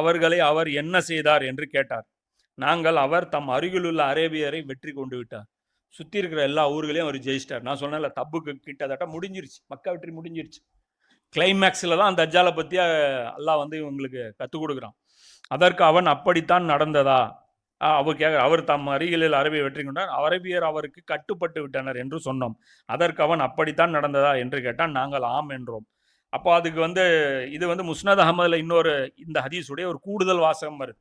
அவர்களை அவர் என்ன செய்தார் என்று கேட்டார். நாங்கள் அவர் தம் அருகிலுள்ள அரேபியரை வெற்றி கொண்டு விட்டார். சுற்றி இருக்கிற எல்லா ஊர்களையும் அவர் ஜெயிச்சிட்டார். நான் சொன்னேன்ல தப்புக்கு கிட்டத்தட்ட முடிஞ்சிருச்சு. மக்கா வெற்றி முடிஞ்சிருச்சு. கிளைமேக்ஸில் தான் அந்த அஜாலை பற்றி அல்லாஹ் வந்து இவங்களுக்கு கற்றுக் கொடுக்குறான். அதற்கு அவன் அப்படித்தான் நடந்ததா? ஆ, அவர் கேட்க அவர் தம் அருகிலில் அரபியை வெற்றி கொண்டார் அரபியர் அவருக்கு கட்டுப்பட்டு விட்டனர் என்று சொன்னோம். அதற்கு அவன் அப்படித்தான் நடந்ததா என்று கேட்டான். நாங்கள் ஆம் என்றோம். அப்போ அதுக்கு வந்து இது வந்து முஸ்னத் அகமதில் இன்னொரு இந்த ஹதீஸுடைய ஒரு கூடுதல் வாசகம் வருது.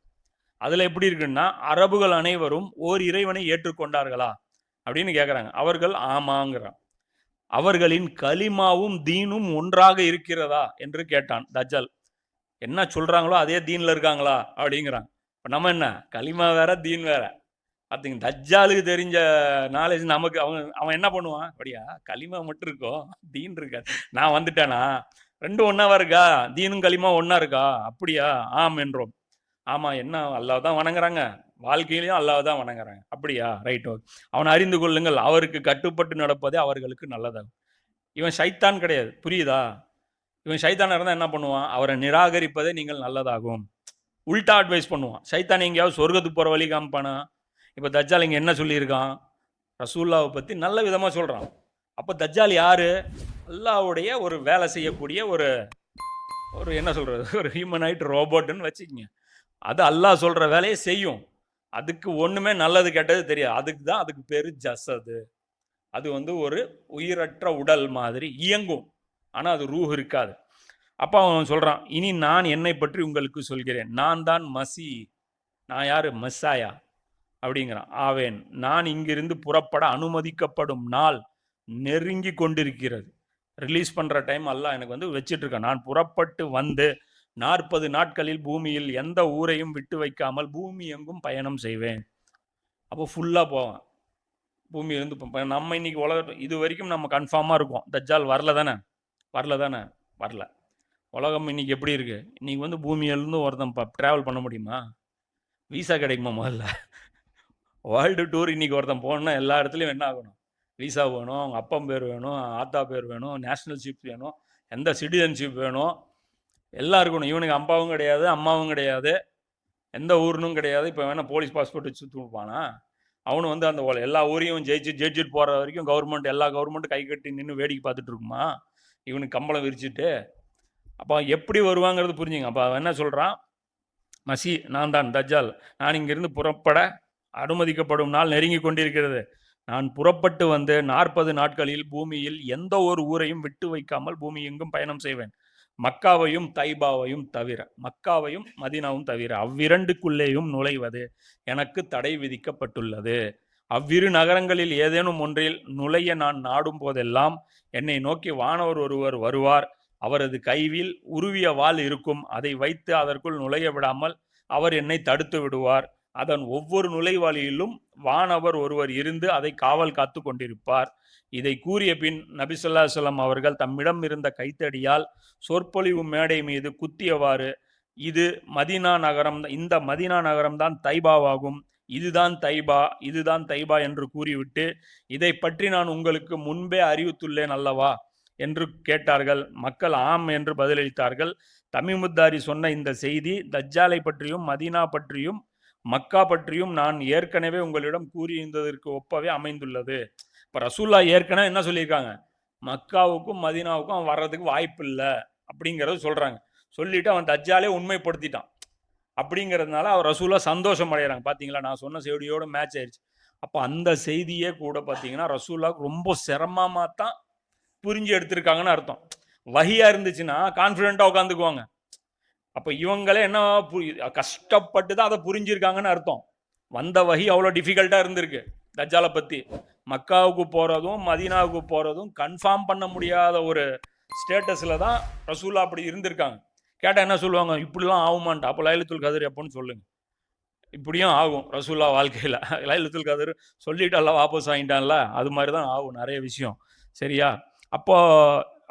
அதில் எப்படி இருக்குன்னா அரபுகள் அனைவரும் ஓர் இறைவனை ஏற்றுக்கொண்டார்களா? அப்படின்னு கேட்குறாங்க அவர்கள் ஆமாங்கிறான். அவர்களின் கலிமாவும் தீனும் ஒன்றாக இருக்கிறதா? என்று கேட்டான் தஜ்ஜால். என்ன சொல்கிறாங்களோ அதே தீனில் இருக்காங்களா? அப்படிங்கிறான். இப்போ நம்ம என்ன? கலிமா வேற தீன் வேற. பார்த்தீங்க தஜ்ஜாலுக்கு தெரிஞ்ச நாலேஜ் நமக்கு அவன் அவன் என்ன பண்ணுவான்? அப்படியா? கலிமா மட்டும் இருக்கோ? தீன் இருக்காது. நான் வந்துட்டேனா? ரெண்டும் ஒன்னாவா இருக்கா? தீனும் களிமா ஒன்றா இருக்கா? அப்படியா? ஆம் என்றோம். ஆமா என்ன? அல்லாஹ் தான் வணங்குறாங்க. வாழ்க்கையிலையும் அல்லாஹ் தான் வணங்குறாங்க. அப்படியா? Right okay. அவனை அறிந்து கொள்ளுங்கள். அவருக்கு கட்டுப்பட்டு நடப்பதே அவர்களுக்கு நல்லதாகும். இவன் சைத்தான் கிடையாது. புரியுதா? இவன் சைத்தானா இருந்தால் என்ன பண்ணுவான்? அவரை நிராகரிப்பதே நீங்கள் நல்லதாகும். உல்டா அட்வைஸ் பண்ணுவான். சைத்தான் எங்கேயாவது சொர்க்கத்துக்கு போகிற வழி காமிப்பானா? இப்போ தஜ்ஜால் இங்கே என்ன சொல்லியிருக்கான்? ரசூல்லாவை பற்றி நல்ல விதமாக சொல்கிறான் அப்போ தஜ்ஜால் யார்? அல்லாவுடைய ஒரு வேலை செய்யக்கூடிய ஒரு ஒரு என்ன சொல்கிறது ஒரு ஹியூமனைட் ரோபோட்டுன்னு வச்சுக்கோங்க. அது அல்லாஹ் சொல்கிற வேலையை செய்யும். அதுக்கு ஒன்றுமே நல்லது கெட்டது தெரியாது. அதுக்கு தான் அதுக்கு பேர் ஜசது. அது வந்து ஒரு உயிரற்ற உடல் மாதிரி இயங்கும். ஆனால் அது ரூஹ் இருக்காது. அப்போ அவன் சொல்கிறான் இனி நான் என்னை பற்றி உங்களுக்கு சொல்கிறேன். நான் தான் மசி. நான் யார்? மஸ்ஸாயா அப்படிங்கிறான். ஆவேன். நான் இங்கிருந்து புறப்பட அனுமதிக்கப்படும் நாள் நெருங்கி கொண்டிருக்கிறது. ரிலீஸ் பண்ணுற டைம் அல்லாஹ் எனக்கு வந்து வச்சிட்ருக்கேன் நான் புறப்பட்டு வந்து நாற்பது நாட்களில் பூமியில் எந்த ஊரையும் விட்டு வைக்காமல் பூமி எங்கும் பயணம் செய்வேன். அப்போ ஃபுல்லாக போவேன். பூமியிலேருந்து நம்ம இன்னைக்கு உலக இது வரைக்கும் நம்ம கன்ஃபார்மாக இருக்கோம். தஜ்ஜால் வரல தானே? வரல தானே? வரல. உலகம் இன்னைக்கு எப்படி இருக்குது இன்னைக்கு வந்து பூமியிலேருந்து ஒருத்தன் ட்ராவல் பண்ண முடியுமா? வீசா கிடைக்குமா முதல்ல? வேர்ல்டு டூர் இன்னைக்கு ஒருத்தன் போகணுன்னா எல்லா இடத்துலையும் என்ன ஆகணும்? விசா வேணும் அவங்க அப்பா பேர் வேணும் ஆத்தா பேர் வேணும் நேஷ்னல்ஷிப் வேணும் எந்த சிட்டிசன்ஷிப் வேணும் எல்லாம் இருக்கணும். இவனுக்கு அப்பாவும் கிடையாது அம்மாவும் கிடையாது எந்த ஊர்னும் கிடையாது. இப்போ வேணால் போலீஸ் பாஸ்போர்ட் வச்சு கொடுப்பானா? அவனு வந்து அந்த எல்லா ஊரையும் ஜெயிச்சு ஜெயிச்சுட்டு போகிற வரைக்கும் கவர்மெண்ட் எல்லா கவர்மெண்ட்டும் கை கட்டி நின்று வேடிக்கை பார்த்துட்டு இருக்குமா? இவனுக்கு கம்பளம் விரிச்சிட்டு. அப்போ எப்படி வருவாங்கிறது புரிஞ்சுங்க. அப்போ அவன் என்ன சொல்கிறான் மசி நான் தான் தஜால் நான் இங்கிருந்து புறப்பட அனுமதிக்கப்படும் நாள் நெருங்கி கொண்டிருக்கிறது. நான் புறப்பட்டு வந்து நாற்பது நாட்களில் பூமியில் எந்த ஒரு ஊரையும் விட்டு வைக்காமல் பூமி எங்கும் பயணம் செய்வேன். மக்காவையும் தைபாவையும் தவிர மக்காவையும் மதினாவும் தவிர அவ்விரண்டுக்குள்ளேயும் நுழைவது எனக்கு தடை விதிக்கப்பட்டுள்ளது. அவ்விரு நகரங்களில் ஏதேனும் ஒன்றில் நுழைய நான் நாடும் போதெல்லாம் என்னை நோக்கி வானவர் ஒருவர் வருவார். அவரது கைவில் உருவிய வாள் இருக்கும். அதை வைத்து அதற்குள் நுழைய விடாமல் அவர் என்னை தடுத்து விடுவார். அதன் ஒவ்வொரு நுழைவாளியிலும் வானவர் ஒருவர் இருந்து அதை காவல் காத்து கொண்டிருப்பார். இதை கூறிய பின் நபிசுல்லா சொல்லம் அவர்கள் தம்மிடம் இருந்த கைத்தடியால் சொற்பொழிவு மேடை மீது குத்தியவாறு இது மதீனா நகரம் இந்த மதீனா நகரம்தான் தைபாவாகும். இதுதான் தைபா இதுதான் தைபா என்று கூறிவிட்டு இதை பற்றி நான் உங்களுக்கு முன்பே அறிவித்துள்ளேன் அல்லவா? என்று கேட்டார்கள். மக்கள் ஆம் என்று பதிலளித்தார்கள். தமிமுத்தாரி சொன்ன இந்த செய்தி தஜ்ஜாலை பற்றியும் மதீனா பற்றியும் மக்கா பற்றியும் நான் ஏற்கனவே உங்களிடம் கூறியிருந்ததற்கு ஒப்பவே அமைந்துள்ளது. இப்போ ரசூல்லா ஏற்கனவே என்ன சொல்லியிருக்காங்க? மக்காவுக்கும் மதீனாவுக்கும் அவன் வர்றதுக்கு வாய்ப்பு இல்லை அப்படிங்கிறத சொல்கிறாங்க சொல்லிட்டு அவன் தஜ்ஜாலே உண்மைப்படுத்திட்டான். அப்படிங்கிறதுனால அவர் ரசூலா சந்தோஷம் அடைகிறாங்க பார்த்தீங்களா நான் சொன்ன செய்தியோட மேட்ச் ஆயிடுச்சு அப்போ அந்த செய்தியே கூட பார்த்தீங்கன்னா ரசூலாவுக்கு ரொம்ப சிரமமாக தான் புரிஞ்சு எடுத்திருக்காங்கன்னு அர்த்தம். வகையாக இருந்துச்சுன்னா கான்ஃபிடென்ட்டாக உட்காந்துக்குவாங்க. அப்போ இவங்களே என்ன கஷ்டப்பட்டு தான் அதை புரிஞ்சிருக்காங்கன்னு அர்த்தம். வந்த வகி அவ்வளோ டிஃபிகல்ட்டாக இருந்திருக்கு. தஜாலை பற்றி மக்காவுக்கு போகிறதும் மதீனாவுக்கு போகிறதும் கன்ஃபார்ம் பண்ண முடியாத ஒரு ஸ்டேட்டஸில் தான் ரசூலா அப்படி இருந்திருக்காங்க. கேட்டால் என்ன சொல்லுவாங்க? இப்படிலாம் ஆகுமான்ட்டு. அப்போ லைலத்துல் கதிர் எப்போன்னு சொல்லுங்க. இப்படியும் ஆகும் ரசூல்லா வாழ்க்கையில். லைலத்துல் கதிர் சொல்லிட்டு எல்லாம் வாபஸ் வாங்கிட்டான்ல. அது மாதிரி தான் ஆகும் நிறைய விஷயம். சரியா? அப்போ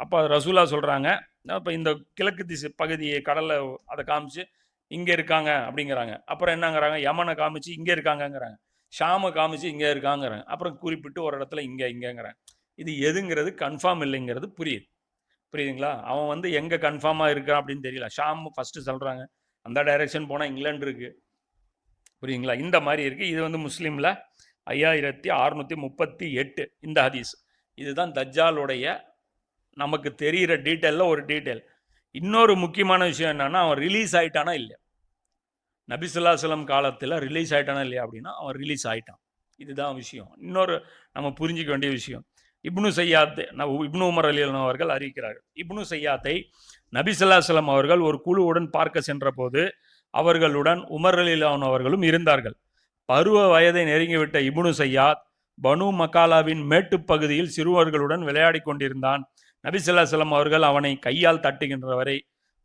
அப்போ ரசூலா சொல்கிறாங்க இப்போ இந்த கிழக்கு திசை பகுதியை கடலை அதை காமிச்சு இங்கே இருக்காங்க அப்படிங்கிறாங்க. அப்புறம் என்னங்கிறாங்க? யமனை காமிச்சு இங்கே இருக்காங்கங்கிறாங்க. ஷாமை காமிச்சு இங்கே இருக்காங்கிறாங்க. அப்புறம் குறிப்பிட்டு ஒரு இடத்துல இங்கே இங்கேங்கிறாங்க. இது எதுங்கிறது கன்ஃபார்ம் இல்லைங்கிறது புரியுது. புரியுதுங்களா? அவன் வந்து எங்கே கன்ஃபார்மாக இருக்கான் அப்படின்னு தெரியல. ஷாம் ஃபஸ்ட்டு சொல்கிறாங்க அந்த டைரக்ஷன் போனால் இங்கிலாண்டு இருக்குது புரியுங்களா இந்த மாதிரி இருக்குது இது வந்து முஸ்லீமில் ஐயாயிரத்தி அறுநூற்றி முப்பத்தி எட்டு இந்த ஹதீஸ். இதுதான் தஜ்ஜாலுடைய நமக்கு தெரிகிற டீட்டெயிலில் ஒரு டீட்டெயில் இன்னொரு முக்கியமான விஷயம் என்னென்னா அவன் ரிலீஸ் ஆகிட்டானா இல்லை நபிசுல்லாசலம் காலத்தில் ரிலீஸ் ஆயிட்டானா இல்லையா அப்படின்னா அவன் ரிலீஸ் ஆகிட்டான் இதுதான் விஷயம். இன்னொரு நம்ம புரிஞ்சிக்க வேண்டிய விஷயம். இப்னு சையாத்தை இப்னு உமர் அலி அவர்கள் அறிவிக்கிறார்கள். இப்னு சையாத்தை நபிசுல்லாசலம் அவர்கள் ஒரு குழுவுடன் பார்க்க சென்றபோது அவர்களுடன் உமர் அலி அவர்களும் இருந்தார்கள். பருவ வயதை நெருங்கிவிட்ட இப்னு சையாத் பனு மக்காலாவின் மேட்டுப் பகுதியில் சிறுவர்களுடன் விளையாடி கொண்டிருந்தான். நபிசுல்லாசலம் அவர்கள் அவனை கையால் தட்டுகின்ற வரை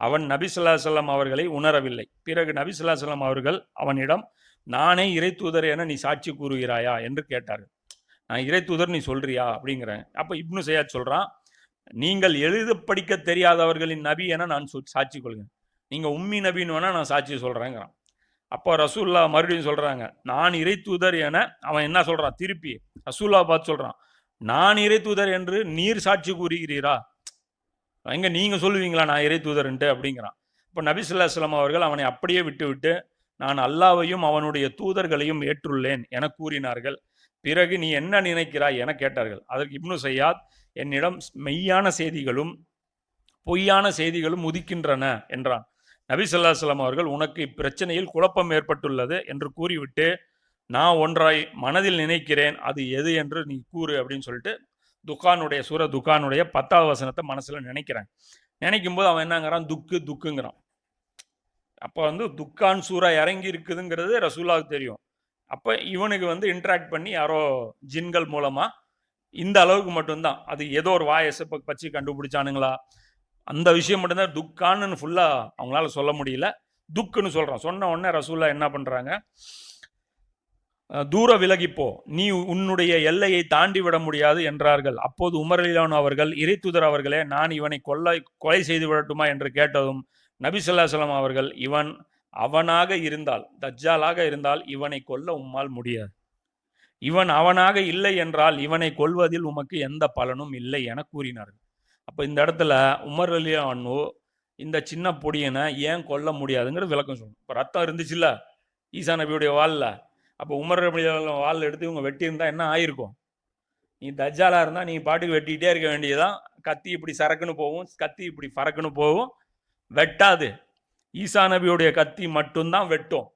அவன் நபிசுல்லாசலம் அவர்களை உணரவில்லை. பிறகு நபிசுல்லாசலம் அவர்கள் அவனிடம் நானே இறை தூதர் என நீ சாட்சி கூறுகிறாயா? என்று கேட்டார்கள். நான் இறை தூதர் நீ சொல்றியா? அப்படிங்கிறேன். அப்போ இப்னு சையாத் சொல்கிறான் நீங்கள் எழுத படிக்க தெரியாதவர்களின் நபி என நான் சொ சாட்சி கொள்கிறேன். நீங்கள் உம்மி நபின்னு வேணால் நான் சாட்சி சொல்கிறேங்கிறான் அப்போ ரசூல்லா மறுபடியும் சொல்கிறாங்க நான் இறை தூதர் என அவன் என்ன சொல்கிறான் திருப்பி ரசூல்லா பார்த்து சொல்கிறான் நான் இறை தூதர் என்று நீர் சாட்சி கூறுகிறீரா? எங்க நீங்க சொல்லுவீங்களா நான் இறை தூதர்ன்ட்டு? அப்படிங்கிறான். இப்போ நபி ஸல்லல்லாஹு அவர்கள் அவனை அப்படியே விட்டுவிட்டு நான் அல்லாவையும் அவனுடைய தூதர்களையும் ஏற்றுள்ளேன் என கூறினார்கள். பிறகு நீ என்ன நினைக்கிறாய் என கேட்டார்கள். அதற்கு இப்னு சையாத் என்னிடம் மெய்யான செய்திகளும் பொய்யான செய்திகளும் உதிக்கின்றன என்றான். நபி ஸல்லல்லாஹு அவர்கள் உனக்கு இப்பிரச்சனையில் குழப்பம் ஏற்பட்டுள்ளது என்று கூறிவிட்டு நான் ஒன்றாய் மனதில் நினைக்கிறேன் அது எது என்று நீ கூறு அப்படின்னு சொல்லிட்டு துக்கானுடைய சூர துக்கானுடைய பத்தாவது வசனத்தை மனசில் நினைக்கிறேன். நினைக்கும் போது அவன் என்னங்கிறான் துக்கு துக்குங்கிறான். அப்போ வந்து துக்கான் சூறா இறங்கி இருக்குதுங்கிறது ரசூலாவுக்கு தெரியும். அப்போ இவனுக்கு வந்து இன்ட்ராக்ட் பண்ணி யாரோ ஜின்கள் மூலமாக இந்த அளவுக்கு மட்டும்தான். அது ஏதோ ஒரு வாயசை பச்சு கண்டுபிடிச்சானுங்களா? அந்த விஷயம் மட்டும்தான். துக்கான்னு ஃபுல்லாக அவங்களால சொல்ல முடியல. துக்குன்னு சொல்கிறான் சொன்ன உடனே ரசூலா என்ன பண்ணுறாங்க தூர விலகிப்போ. நீ உன்னுடைய எல்லையை தாண்டி விட முடியாது என்றார்கள். அப்போது உமரலிலான் அவர்கள் இறைத்துதர் அவர்களே நான் இவனை கொல்லை கொலை செய்து விடட்டுமா என்று கேட்டதும் நபி ஸல்லல்லாஹு அவர்கள் இவன் அவனாக இருந்தால் தஜ்ஜாலாக இருந்தால் இவனை கொல்ல உம்மால் முடியாது. இவன் அவனாக இல்லை என்றால் இவனை கொல்வதில் உமக்கு எந்த பலனும் இல்லை என கூறினார்கள். அப்போ இந்த இடத்துல உமர் அண்ணு இந்த சின்ன பொடியனை ஏன் கொல்ல முடியாதுங்கிறது விளக்கம் சொல்லணும். இப்போ ரத்தம் இருந்துச்சுல்ல ஈசா நபியுடைய வாலில் அப்போ உமர் அலி வால் எடுத்து இவங்க வெட்டியிருந்தா என்ன ஆயிருக்கும்? நீ தஜ்ஜாலாக இருந்தால் நீ பாட்டுக்கு வெட்டிக்கிட்டே இருக்க வேண்டியதுதான். கத்தி இப்படி சரக்குன்னு போகும் கத்தி இப்படி பறக்குன்னு போகும். வெட்டாது. ஈசா நபியுடைய கத்தி மட்டும்தான் வெட்டும்.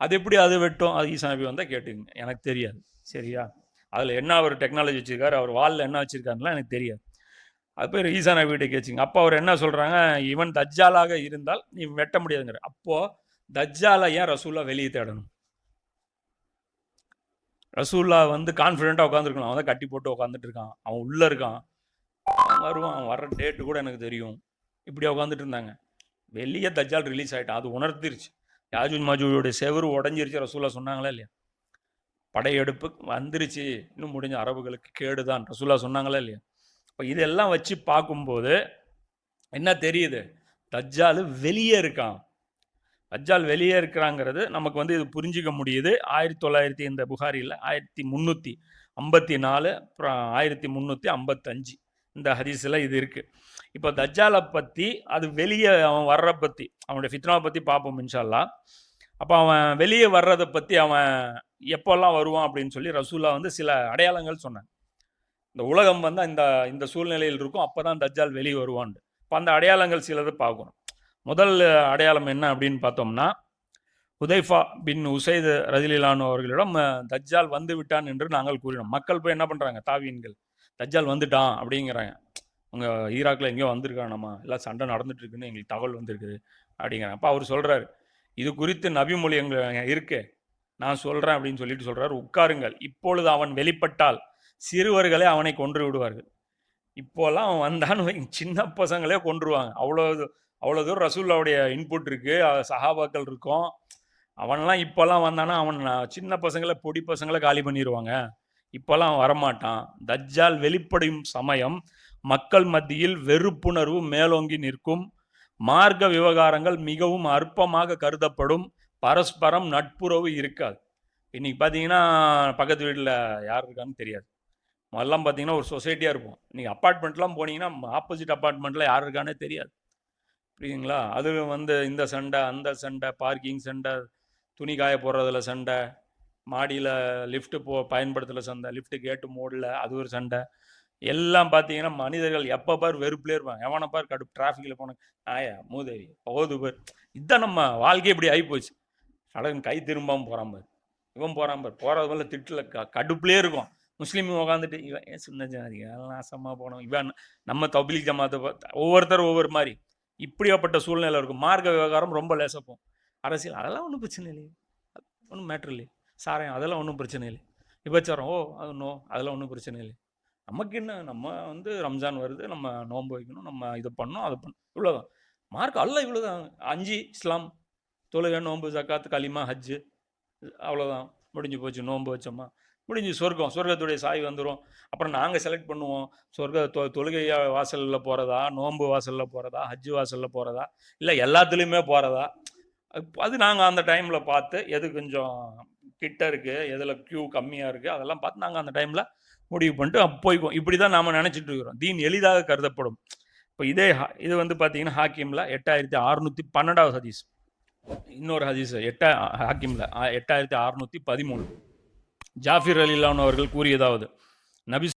அது எப்படி அது வெட்டும்? அது ஈசா நபி வந்தால் கேட்டுங்க எனக்கு தெரியாது. சரியா? அதில் என்ன அவர் டெக்னாலஜி வச்சுருக்காரு? அவர் வாலில் என்ன வச்சுருக்காருலாம் எனக்கு தெரியாது. அது பேர் ஈசா நபிகிட்ட கேச்சுங்க அப்போ அவர் என்ன சொல்கிறாங்க இவன் தஜ்ஜாலாக இருந்தால் நீ வெட்ட முடியாதுங்கிற அப்போது தஜ்ஜாலை ஏன் ரசூல்லா வெளியே தேடணும்? ரசூல்லா வந்து கான்ஃபிடென்ட்டாக உட்காந்துருக்கணும் அவன் தான் கட்டி போட்டு உட்காந்துட்டு இருக்கான். அவன் உள்ளே இருக்கான். அவன் வருவான். அவன் வர்ற டேட்டு கூட எனக்கு தெரியும். இப்படி உட்காந்துட்டு இருந்தாங்க. வெளியே தஜ்ஜால் ரிலீஸ் ஆகிட்டான் அது உணர்த்திருச்சு. யாஜூஜ் மாஜூஜோடைய செவரு உடஞ்சிருச்சு. ரசூல்லா சொன்னாங்களா இல்லையா? படையெடுப்பு வந்துருச்சு. இன்னும் முடிஞ்ச அரபுகளுக்கு கேடுதான். ரசூல்லா சொன்னாங்களா இல்லையா? இப்போ இதெல்லாம் வச்சு பார்க்கும்போது என்ன தெரியுது? தஜ்ஜாலு வெளியே இருக்கான். தஜ்ஜால் வெளியே இருக்கிறாங்கிறது நமக்கு வந்து இது புரிஞ்சிக்க முடியுது. ஆயிரத்தி தொள்ளாயிரத்தி இந்த புகாரியில் ஆயிரத்தி முந்நூற்றி ஐம்பத்தி நாலு அப்புறம் ஆயிரத்தி முந்நூற்றி ஐம்பத்தஞ்சு இந்த ஹதீஸில் இது இருக்குது இப்போ தஜ்ஜாலை பற்றி அது வெளியே அவன் வர்ற பற்றி அவனுடைய ஃபித்னாவை பற்றி பார்ப்போம் இன்ஷால்லா. அப்போ அவன் வெளியே வர்றதை பற்றி அவன் எப்போல்லாம் வருவான் அப்படின்னு சொல்லி ரசூலா வந்து சில அடையாளங்கள் சொன்னான் இந்த உலகம் வந்து இந்த இந்த சூழ்நிலையில் இருக்கும் அப்போ தான் தஜ்ஜால் வெளியே வருவான்ட்டு. இப்போ அந்த அடையாளங்கள் சிலது பார்க்கணும். முதல் அடையாளம் என்ன அப்படின்னு பார்த்தோம்னா உதைஃபா பின் உசைது ரஜிலிலானு அவர்களிடம் தஜ்ஜால் வந்து விட்டான் என்று நாங்கள் கூறினோம். மக்கள் போய் என்ன பண்ணுறாங்க தாவீன்கள் தஜ்ஜால் வந்துட்டான் அப்படிங்கிறாங்க. அவங்க ஈராக்கில் எங்கேயோ வந்திருக்கானம்மா எல்லாம் சண்டை நடந்துட்டு இருக்குன்னு எங்களுக்கு தகவல் வந்திருக்குது அப்படிங்கிறாங்க. அப்போ அவர் சொல்கிறாரு இது குறித்து நபிமொழி எங்க இருக்கு. நான் சொல்கிறேன் அப்படின்னு சொல்லிட்டு சொல்கிறார் உட்காருங்கள். இப்பொழுது அவன் வெளிப்பட்டால் சிறுவர்களே அவனை கொன்று விடுவார்கள். இப்போல்லாம் அவன் வந்தான்னு சின்ன பசங்களே கொன்றுவாங்க. அவ்வளோ இது- அவ்வளோ தூரம் ரசூல்லாவுடைய இன்புட் இருக்குது சஹாபாக்கள் இருக்கும். அவன்லாம் இப்போல்லாம் வந்தானா அவன் நான் சின்ன பசங்களை பொடி பசங்களை காலி பண்ணிடுவாங்க இப்போல்லாம் அவன் வரமாட்டான். தஜ்ஜால் வெளிப்படும் சமயம் மக்கள் மத்தியில் வெறுப்புணர்வு மேலோங்கி நிற்கும். மார்க்க விவகாரங்கள் மிகவும் அற்பமாக கருதப்படும். பரஸ்பரம் நட்புறவு இருக்காது. இன்னைக்கு பார்த்தீங்கன்னா பக்கத்து வீட்டில் யார் இருக்கான்னு தெரியாது. முதல்லாம் பார்த்தீங்கன்னா ஒரு சொசைட்டியாக இருப்போம். நீங்கள் அப்பார்ட்மெண்ட்லாம் போனீங்கன்னா ஆப்போசிட் அப்பார்ட்மெண்ட்டில் யார் இருக்கானே தெரியாது. புரியுதுங்களா? அதுவும் வந்து இந்த சண்டை அந்த சண்டை பார்க்கிங் சண்டை துணி காய போடுறதுல சண்டை மாடியில் லிஃப்ட்டு போ பயன்படுத்தல சண்டை லிஃப்ட்டு கேட்டு மூடல அது ஒரு சண்டை. எல்லாம் பார்த்தீங்கன்னா மனிதர்கள் எப்போ பார் வெறுப்புலேயே இருப்பான் எவனை பார் கடுப்பு டிராஃபிக்கில் போன ஆயா மூதேவி போகுது பார். இதுதான் நம்ம வாழ்க்கை இப்படி ஆகிப்போச்சு சடங்கு கை திரும்பாமல் போகிறான் பார். இவன் போகிறான் பார். போகிறது மேலே திட்டில் க கடுப்புலேயே இருக்கும். முஸ்லீம் உட்காந்துட்டு இவன் ஏன் சின்ன ஜாதி நாசமாக போனோம் இவன் நம்ம தபிலி ஜமாத்தை பார்த்து ஒவ்வொருத்தர் ஒவ்வொரு மாதிரி. இப்படியாப்பட்ட சூழ்நிலை இருக்கும். மார்க்க விவகாரம் ரொம்ப லேசப்போம். அரசியல் அதெல்லாம் ஒன்றும் பிரச்சனை இல்லையே. ஒன்றும் மேட்ரு இல்லையே. சாராயம் அதெல்லாம் ஒன்றும் பிரச்சனை இல்லை விபச்சாரம் ஓ அது நோ அதெல்லாம் ஒன்றும் பிரச்சனை இல்லை நமக்கு என்ன நம்ம வந்து ரம்ஜான் வருது நம்ம நோன்பு வைக்கணும் நம்ம இதை பண்ணோம் அதை பண்ணணும் இவ்வளோதான் மார்க் அல்ல இவ்வளோதான் அஞ்சு இஸ்லாம் தொழுகை நோன்பு ஜக்காத்து கலிமா ஹஜ்ஜு அவ்வளோதான் முடிஞ்சு போச்சு நோன்பு வச்சோமா? முடிஞ்சு சொர்க்கம். சொர்க்கத்துடைய சாய் வந்துடும் அப்புறம் நாங்கள் செலக்ட் பண்ணுவோம். சொர்க்க தொ தொழுகை வாசலில் போகிறதா நோன்பு வாசலில் போகிறதா ஹஜ்ஜு வாசலில் போகிறதா இல்லை எல்லாத்துலேயுமே போகிறதா அது நாங்கள் அந்த டைமில் பார்த்து எது கொஞ்சம் கிட்ட இருக்குது எதில் க்யூ கம்மியாக இருக்குது அதெல்லாம் பார்த்து நாங்கள் அந்த டைமில் முடிவு பண்ணிட்டு போய்க்குவோம். இப்படி தான் நாம் நினச்சிட்டு இருக்கிறோம். தீன் எளிதாக கருதப்படும். இப்போ இதே ஹா- இது வந்து பார்த்தீங்கன்னா ஹாக்கிமில் எட்டாயிரத்தி அறுநூற்றி பன்னெண்டாவது ஹதீஸ். இன்னொரு ஹதீஸ் எட்டா ஹாக்கிமில் எட்டாயிரத்தி அறுநூற்றி பதிமூணு. ஜாஃபிர் அலிலான் அவர்கள் கூறியதாவது நபி